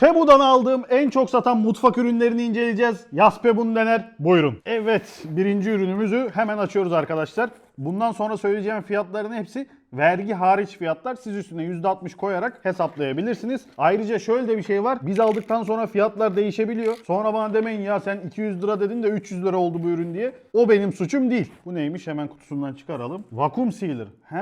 Temu'dan aldığım en çok satan mutfak ürünlerini inceleyeceğiz. Yaspe bunu dener. Buyurun. Evet birinci ürünümüzü hemen açıyoruz arkadaşlar. Bundan sonra söyleyeceğim fiyatların hepsi vergi hariç fiyatlar. Siz üstüne %60 koyarak hesaplayabilirsiniz. Ayrıca şöyle de bir şey var. Biz aldıktan sonra fiyatlar değişebiliyor. Sonra bana demeyin ya sen 200 lira dedin de 300 lira oldu bu ürün diye. O benim suçum değil. Bu neymiş? Hemen kutusundan çıkaralım. Vakum sealer. He.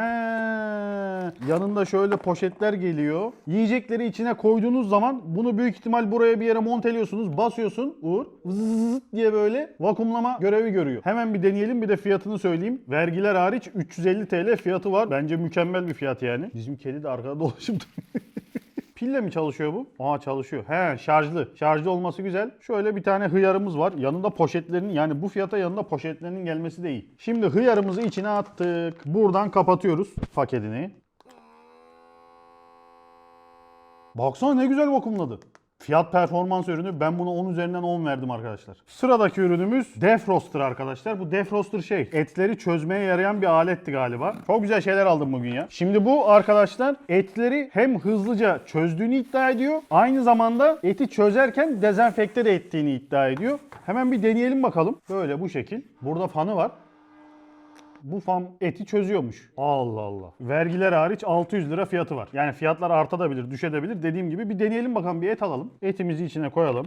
Yanında şöyle poşetler geliyor. Yiyecekleri içine koyduğunuz zaman bunu büyük ihtimal buraya bir yere monteliyorsunuz. Basıyorsun. Uğur. Vızızız diye böyle vakumlama görevi görüyor. Hemen bir deneyelim bir de fiyatını söyleyeyim. Vergiler hariç 350 TL fiyatı var. Bence mükemmel bir fiyat yani. Bizim kedi de arkada dolaşıp. Pille mi çalışıyor bu? Aa çalışıyor. He şarjlı. Şarjlı olması güzel. Şöyle bir tane hıyarımız var. Yanında poşetlerinin yani bu fiyata yanında poşetlerinin gelmesi de iyi. Şimdi hıyarımızı içine attık. Buradan kapatıyoruz paketini. Baksana ne güzel vakumladı. Fiyat performans ürünü ben buna 10 üzerinden 10 verdim arkadaşlar. Sıradaki ürünümüz defroster arkadaşlar. Bu defroster şey etleri çözmeye yarayan bir aletti galiba. Çok güzel şeyler aldım bugün ya. Şimdi bu arkadaşlar etleri hem hızlıca çözdüğünü iddia ediyor. Aynı zamanda eti çözerken dezenfekte de ettiğini iddia ediyor. Hemen bir deneyelim bakalım. Böyle bu şekil. Burada fanı var. Bu fan eti çözüyormuş. Allah Allah. Vergiler hariç 600 lira fiyatı var. Yani fiyatlar artabilir, düşebilir. Dediğim gibi bir deneyelim bakalım bir et alalım. Etimizi içine koyalım.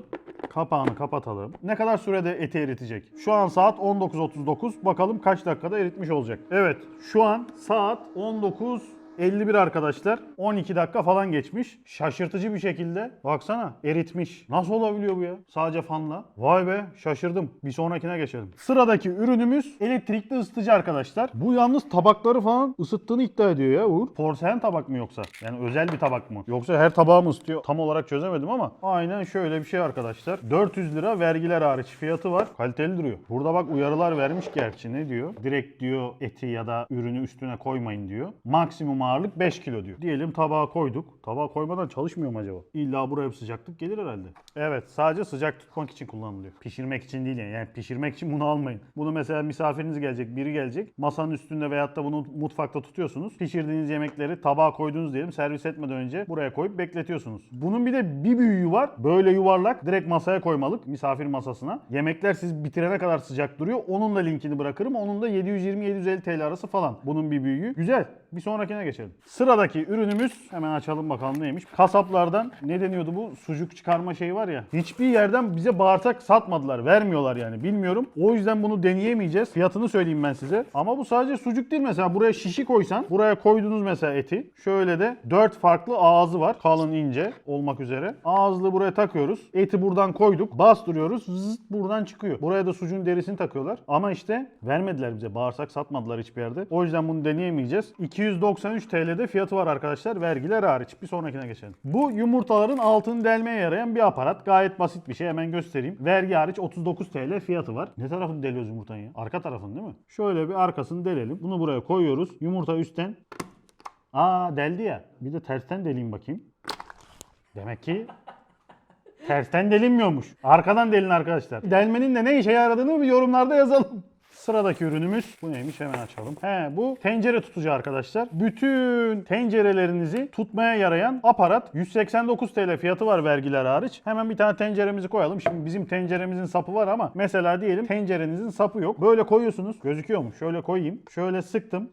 Kapağını kapatalım. Ne kadar sürede eti eritecek? Şu an saat 19.39. Bakalım kaç dakikada eritmiş olacak. Evet şu an saat 19 51 arkadaşlar. 12 dakika falan geçmiş. Şaşırtıcı bir şekilde. Baksana eritmiş. Nasıl olabiliyor bu ya? Sadece fanla. Vay be şaşırdım. Bir sonrakine geçelim. Sıradaki ürünümüz elektrikli ısıtıcı arkadaşlar. Bu yalnız tabakları falan ısıttığını iddia ediyor ya Uğur. Porselen tabak mı yoksa? Yani özel bir tabak mı? Yoksa her tabağı mı ısıtıyor? Tam olarak çözemedim ama aynen şöyle bir şey arkadaşlar. 400 lira vergiler hariç fiyatı var. Kaliteli duruyor. Burada bak uyarılar vermiş gerçi ne diyor? Direkt diyor eti ya da ürünü üstüne koymayın diyor. Maksimum ağırlık 5 kilo diyor. Diyelim tabağa koyduk. Tabağa koymadan çalışmıyor mu acaba? İlla buraya bir sıcaklık gelir herhalde. Evet sadece sıcak tutmak için kullanılıyor. Pişirmek için değil yani. Yani pişirmek için bunu almayın. Bunu mesela misafiriniz gelecek, biri gelecek. Masanın üstünde veyahut da bunu mutfakta tutuyorsunuz. Pişirdiğiniz yemekleri tabağa koydunuz diyelim. Servis etmeden önce buraya koyup bekletiyorsunuz. Bunun bir de bir büyüğü var. Böyle yuvarlak. Direkt masaya koymalık. Misafir masasına. Yemekler siz bitirene kadar sıcak duruyor. Onun da linkini bırakırım. Onun da 720-750 TL arası falan. Bunun bir büyüğü. Güzel. Bir sonrakine geçelim. Sıradaki ürünümüz hemen açalım bakalım neymiş. Kasaplardan ne deniyordu bu sucuk çıkarma şeyi var ya. Hiçbir yerden bize bağırsak satmadılar. Vermiyorlar yani bilmiyorum. O yüzden bunu deneyemeyeceğiz. Fiyatını söyleyeyim ben size. Ama bu sadece sucuk değil mesela. Buraya şişi koysan buraya koydunuz mesela eti. Şöyle de 4 farklı ağzı var. Kalın ince olmak üzere. Ağızlı buraya takıyoruz. Eti buradan koyduk. Bastırıyoruz. Zıt buradan çıkıyor. Buraya da sucuğun derisini takıyorlar. Ama işte vermediler bize. Bağırsak satmadılar hiçbir yerde. O yüzden bunu deneyemeyeceğiz. 293 TL'de fiyatı var arkadaşlar. Vergiler hariç. Bir sonrakine geçelim. Bu yumurtaların altını delmeye yarayan bir aparat. Gayet basit bir şey. Hemen göstereyim. Vergi hariç 39 TL fiyatı var. Ne tarafını deliyoruz yumurtanın ya? Arka tarafını değil mi? Şöyle bir arkasını delelim. Bunu buraya koyuyoruz. Yumurta üstten. Aa deldi ya. Bir de tersten deleyim bakayım. Demek ki tersten delinmiyormuş. Arkadan delin arkadaşlar. Delmenin de ne işe yaradığını yorumlarda yazalım. Sıradaki ürünümüz bu neymiş hemen açalım. He bu tencere tutucu arkadaşlar. Bütün tencerelerinizi tutmaya yarayan aparat 189 TL fiyatı var vergiler hariç. Hemen bir tane tenceremizi koyalım. Şimdi bizim tenceremizin sapı var ama mesela diyelim tencerenizin sapı yok. Böyle koyuyorsunuz. Gözüküyor mu? Şöyle koyayım. Şöyle sıktım.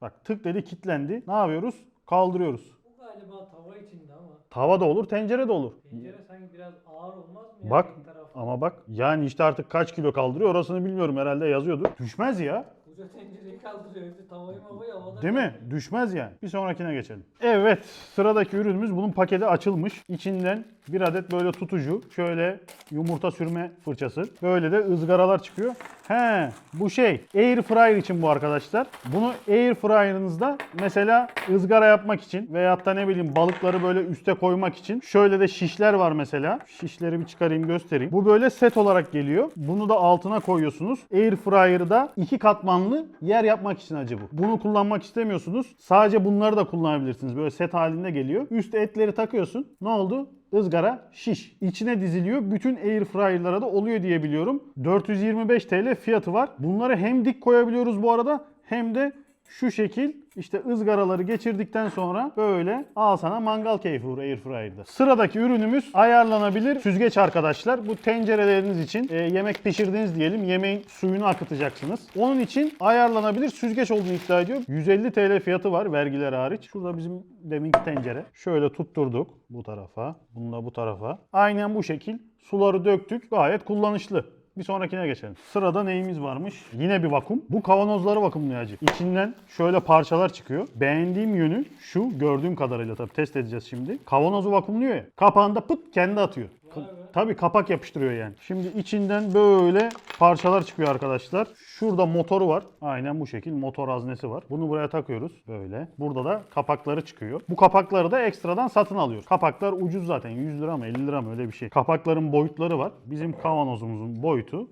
Bak tık dedi kilitlendi. Ne yapıyoruz? Kaldırıyoruz. Bu galiba tava içinde ama Tava da olur, tencere de olur. tencere sanki biraz ağır olmaz mı? Bak tarafı? Ama bak yani işte artık kaç kilo kaldırıyor orasını bilmiyorum herhalde yazıyordur. Düşmez ya. Koca tencereyi kaldırıyor. Tavayı mavayı havada Değil mi? Düşmez yani. Bir sonrakine geçelim. Evet sıradaki ürünümüz bunun paketi açılmış. İçinden bir adet böyle tutucu. Şöyle yumurta sürme fırçası. Böyle de ızgaralar çıkıyor. He bu şey air fryer için bu arkadaşlar. Bunu air fryer'ınızda mesela ızgara yapmak için veyahut da ne bileyim balıkları böyle üste koymak için şöyle de şişler var mesela. Şişleri bir çıkarayım göstereyim. Bu böyle set olarak geliyor. Bunu da altına koyuyorsunuz. Air fryer'da iki katmanlı yer yapmak için acı bu. Bunu kullanmak istemiyorsunuz. Sadece bunları da kullanabilirsiniz. Böyle set halinde geliyor. Üste etleri takıyorsun. Ne oldu? ızgara şiş. İçine diziliyor. Bütün air fryer'lara da oluyor diye biliyorum. 425 TL fiyatı var. Bunları hem dik koyabiliyoruz bu arada hem de Şu şekil işte ızgaraları geçirdikten sonra böyle al sana mangal keyfi Airfryer'da. Sıradaki ürünümüz ayarlanabilir süzgeç arkadaşlar. Bu tencereleriniz için e, yemek pişirdiniz diyelim. Yemeğin suyunu akıtacaksınız. Onun için ayarlanabilir süzgeç olduğunu iddia ediyor. 150 TL fiyatı var vergiler hariç. Şurada bizim deminki tencere. Şöyle tutturduk bu tarafa. Bunu da bu tarafa. Aynen bu şekil suları döktük. Gayet kullanışlı. Bir sonrakine geçelim. Sırada neyimiz varmış? Yine bir vakum. Bu kavanozları vakumluyor hacı. İçinden şöyle parçalar çıkıyor. Beğendiğim yönü şu gördüğüm kadarıyla tabii test edeceğiz şimdi. Kavanozu vakumluyor ya. Kapağında pıt kendi atıyor. Vay be. Tabii kapak yapıştırıyor yani. Şimdi içinden böyle parçalar çıkıyor arkadaşlar. Şurada motoru var. Aynen bu şekil motor haznesi var. Bunu buraya takıyoruz böyle. Burada da kapakları çıkıyor. Bu kapakları da ekstradan satın alıyoruz. Kapaklar ucuz zaten. 100 lira mı 50 lira mı öyle bir şey. Kapakların boyutları var. Bizim kavanozumuzun boyutu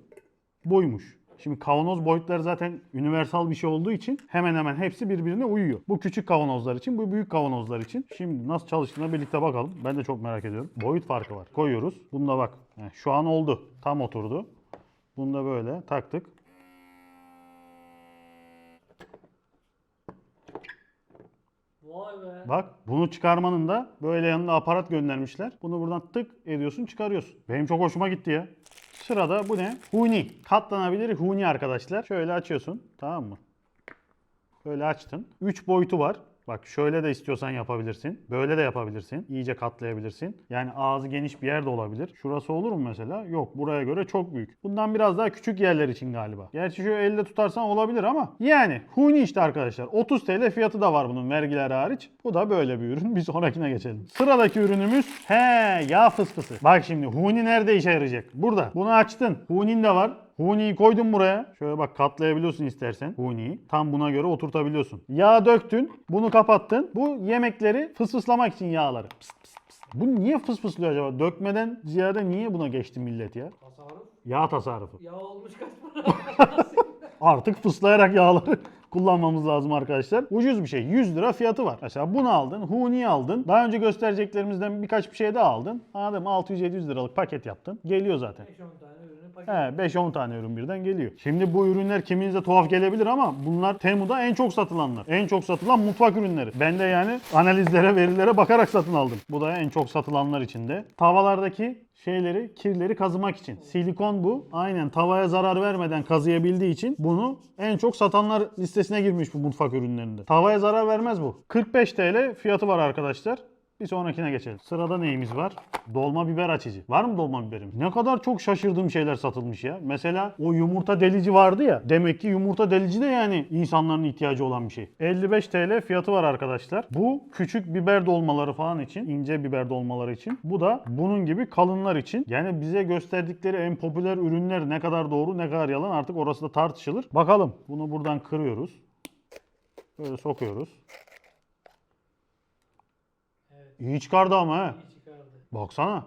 buymuş. Şimdi kavanoz boyutları zaten universal bir şey olduğu için hemen hemen hepsi birbirine uyuyor. Bu küçük kavanozlar için, bu büyük kavanozlar için. Şimdi nasıl çalıştığına birlikte bakalım. Ben de çok merak ediyorum. Boyut farkı var. Koyuyoruz. Bunda bak. Yani şu an oldu. Tam oturdu. Bunu da böyle taktık. Vay be. Bak bunu çıkarmanın da böyle yanına aparat göndermişler. Bunu buradan tık ediyorsun çıkarıyorsun. Benim çok hoşuma gitti ya. Sırada bu ne? Huni. Katlanabilir huni arkadaşlar. Şöyle açıyorsun tamam mı? Böyle açtın. 3 boyutu var. Bak şöyle de istiyorsan yapabilirsin. Böyle de yapabilirsin. İyice katlayabilirsin. Yani ağzı geniş bir yer de olabilir. Şurası olur mu mesela? Yok. Buraya göre çok büyük. Bundan biraz daha küçük yerler için galiba. Gerçi şu elde tutarsan olabilir ama. Yani huni işte arkadaşlar. 30 TL fiyatı da var bunun vergiler hariç. Bu da böyle bir ürün. Bir sonrakine geçelim. Sıradaki ürünümüz he yağ fıstısı. Bak şimdi huni nerede işe yarayacak? Burada. Bunu açtın. Hunin de var. Huni'yi koydun buraya. Şöyle bak katlayabiliyorsun istersen Huni'yi. Tam buna göre oturtabiliyorsun. Yağ döktün. Bunu kapattın. Bu yemekleri fısfıslamak için yağları. Pıst pıst pıst. Bu niye fısfıslıyor acaba? Dökmeden ziyade niye buna geçti millet ya? Tasarruf. Yağ tasarrufu. Ya olmuş kaç para? Artık fıslayarak yağları kullanmamız lazım arkadaşlar. Ucuz bir şey. 100 lira fiyatı var. Mesela bunu aldın. Huni'yi aldın. Daha önce göstereceklerimizden birkaç bir şey daha aldın. Anladın mı? 600-700 liralık paket yaptın. Geliyor zaten. 5-10 tane ürünü He, paket. 5-10 tane ürün birden geliyor. Şimdi bu ürünler kiminize tuhaf gelebilir ama bunlar Temu'da en çok satılanlar. En çok satılan mutfak ürünleri. Ben de yani analizlere, verilere bakarak satın aldım. Bu da en çok satılanlar içinde. Tavalardaki şeyleri, kirleri kazımak için. Silikon bu. Aynen tavaya zarar vermeden kazıyabildiği için bunu en çok satanlar listesine girmiş bu mutfak ürünlerinde. Tavaya zarar vermez bu. 45 TL fiyatı var arkadaşlar. Bir sonrakine geçelim. Sırada neyimiz var? Dolma biber açıcı. Var mı dolma biberimiz? Ne kadar çok şaşırdığım şeyler satılmış ya. Mesela o yumurta delici vardı ya. Demek ki yumurta delici de yani insanların ihtiyacı olan bir şey. 55 TL fiyatı var arkadaşlar. Bu küçük biber dolmaları falan için, ince biber dolmaları için. Bu da bunun gibi kalınlar için. Yani bize gösterdikleri en popüler ürünler ne kadar doğru ne kadar yalan artık orası da tartışılır. Bakalım. Bunu buradan kırıyoruz. Böyle sokuyoruz. İyi çıkardı ama ha. iyi çıkardı. Baksana.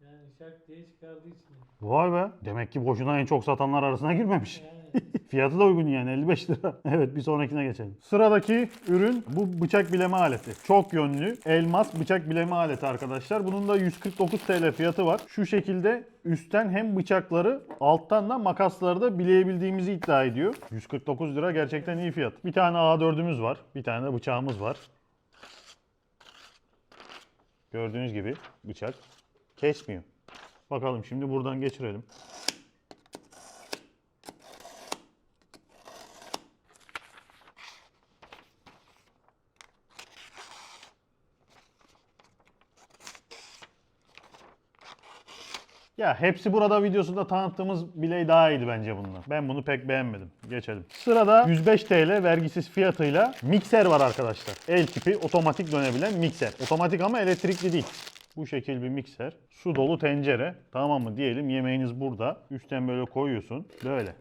Yani şak diye çıkardığı için. Vay be. Demek ki boşuna en çok satanlar arasına girmemiş. Yani Fiyatı da uygun yani 55 lira. Evet bir sonrakine geçelim. Sıradaki ürün bu bıçak bileme aleti. Çok yönlü elmas bıçak bileme aleti arkadaşlar. Bunun da 149 TL fiyatı var. Şu şekilde üstten hem bıçakları alttan da makasları da bileyebildiğimizi iddia ediyor. 149 lira gerçekten iyi fiyat. Bir tane A4'ümüz var. Bir tane de bıçağımız var. Gördüğünüz gibi bıçak kesmiyor. Bakalım şimdi buradan geçirelim. Ya hepsi burada videosunda tanıttığımız biley daha iyiydi bence bundan. Ben bunu pek beğenmedim. Geçelim. Sırada 105 TL vergisiz fiyatıyla mikser var arkadaşlar. El tipi otomatik dönebilen mikser. Otomatik ama elektrikli değil. Bu şekil bir mikser. Su dolu tencere. Tamam mı diyelim yemeğiniz burada. Üstten böyle koyuyorsun. Böyle.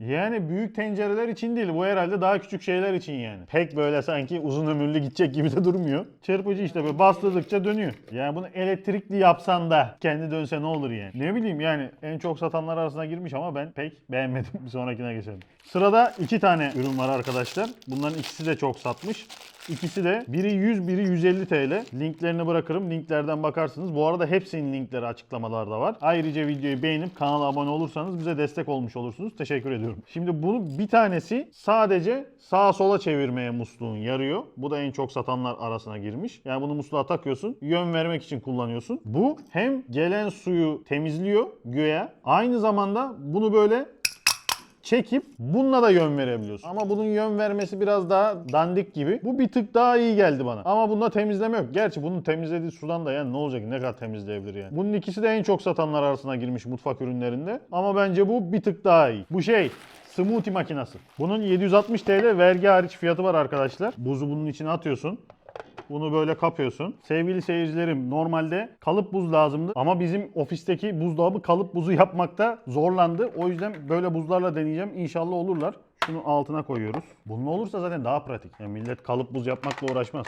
Yani büyük tencereler için değil. Bu herhalde daha küçük şeyler için yani. Pek böyle sanki uzun ömürlü gidecek gibi de durmuyor. Çırpıcı işte böyle bastırdıkça dönüyor. Yani bunu elektrikli yapsan da kendi dönse ne olur yani. Ne bileyim yani en çok satanlar arasına girmiş ama ben pek beğenmedim. Bir sonrakine geçelim. Sırada iki tane ürün var arkadaşlar. Bunların ikisi de çok satmış. İkisi de biri 100 biri 150 TL. Linklerini bırakırım. Linklerden bakarsınız. Bu arada hepsinin linkleri açıklamalarda var. Ayrıca videoyu beğenip kanala abone olursanız bize destek olmuş olursunuz. Teşekkür ediyorum. Şimdi bunu bir tanesi sadece sağa sola çevirmeye musluğun yarıyor. Bu da en çok satanlar arasına girmiş. Yani bunu musluğa takıyorsun. Yön vermek için kullanıyorsun. Bu hem gelen suyu temizliyor güya. Aynı zamanda bunu böyle çekip bununla da yön verebiliyorsun. Ama bunun yön vermesi biraz daha dandik gibi. Bu bir tık daha iyi geldi bana. Ama bunda temizleme yok. Gerçi bunun temizlediği sudan da yani ne olacak ne kadar temizleyebilir yani. Bunun ikisi de en çok satanlar arasına girmiş mutfak ürünlerinde. Ama bence bu bir tık daha iyi. Bu şey smoothie makinesi. Bunun 760 TL vergi hariç fiyatı var arkadaşlar. Buzu bunun içine atıyorsun. Bunu böyle kapıyorsun. Sevgili seyircilerim normalde kalıp buz lazımdı ama bizim ofisteki buzdolabı kalıp buzu yapmakta zorlandı. O yüzden böyle buzlarla deneyeceğim. İnşallah olurlar. Şunu altına koyuyoruz. Bunun olursa zaten daha pratik. Yani millet kalıp buz yapmakla uğraşmaz.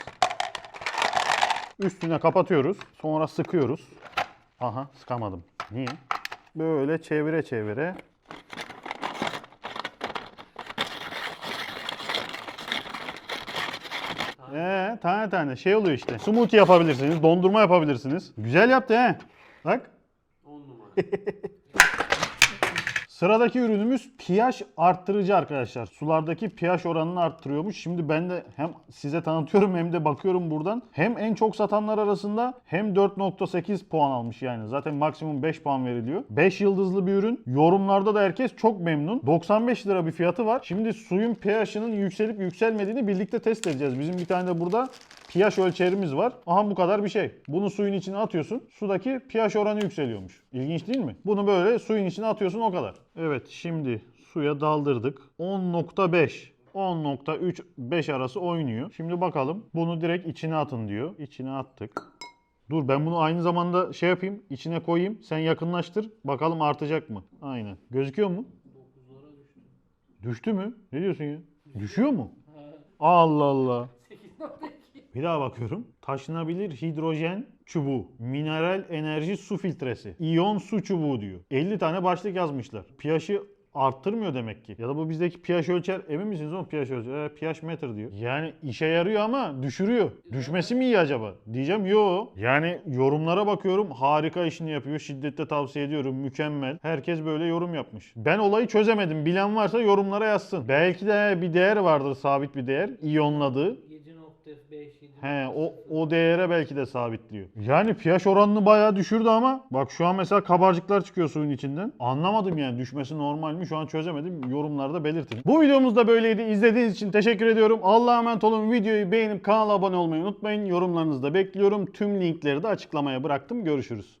Üstüne kapatıyoruz. Sonra sıkıyoruz. Aha sıkamadım. Niye? Böyle çevire çevire Tane tane şey oluyor işte. Smoothie yapabilirsiniz, dondurma yapabilirsiniz. Güzel yaptı he. Bak. 10 numara. Sıradaki ürünümüz pH arttırıcı arkadaşlar. Sulardaki pH oranını arttırıyormuş. Şimdi ben de hem size tanıtıyorum hem de bakıyorum buradan. Hem en çok satanlar arasında hem 4.8 puan almış yani. Zaten maksimum 5 puan veriliyor. 5 yıldızlı bir ürün. Yorumlarda da herkes çok memnun. 95 lira bir fiyatı var. Şimdi suyun pH'ının yükselip yükselmediğini birlikte test edeceğiz. Bizim bir tane de burada pH ölçerimiz var. Aha bu kadar bir şey. Bunu suyun içine atıyorsun. Sudaki pH oranı yükseliyormuş. İlginç değil mi? Bunu böyle suyun içine atıyorsun o kadar. Evet şimdi suya daldırdık. 10.5 10.3-5 arası oynuyor. Şimdi bakalım. Bunu direkt içine atın diyor. İçine attık. Dur ben bunu aynı zamanda şey yapayım. içine koyayım. Sen yakınlaştır. Bakalım artacak mı? Aynen. Gözüküyor mu? 9'lara düştü. Düştü mü? Ne diyorsun ya? Düşüyor mu? Allah Allah. 8.2. Bir daha bakıyorum. Taşınabilir hidrojen çubuğu. Mineral enerji su filtresi. İyon su çubuğu diyor. 50 tane başlık yazmışlar. pH'i arttırmıyor demek ki. Ya da bu bizdeki pH ölçer. Emin misiniz oğlum pH ölçer? E, pH metre diyor. Yani işe yarıyor ama düşürüyor. Düşmesi mi iyi acaba? Diyeceğim yo. Yani yorumlara bakıyorum. Harika işini yapıyor. Şiddetle tavsiye ediyorum. Mükemmel. Herkes böyle yorum yapmış. Ben olayı çözemedim. Bilen varsa yorumlara yazsın. Belki de bir değer vardır. Sabit bir değer. İyonladığı. 7.5 He o, o değere belki de sabitliyor. Yani pH oranını bayağı düşürdü ama bak şu an mesela kabarcıklar çıkıyor suyun içinden. Anlamadım yani düşmesi normal mi şu an çözemedim. Yorumlarda belirtin. Bu videomuz da böyleydi. İzlediğiniz için teşekkür ediyorum. Allah'a emanet olun. Videoyu beğenip kanala abone olmayı unutmayın. Yorumlarınızı da bekliyorum. Tüm linkleri de açıklamaya bıraktım. Görüşürüz.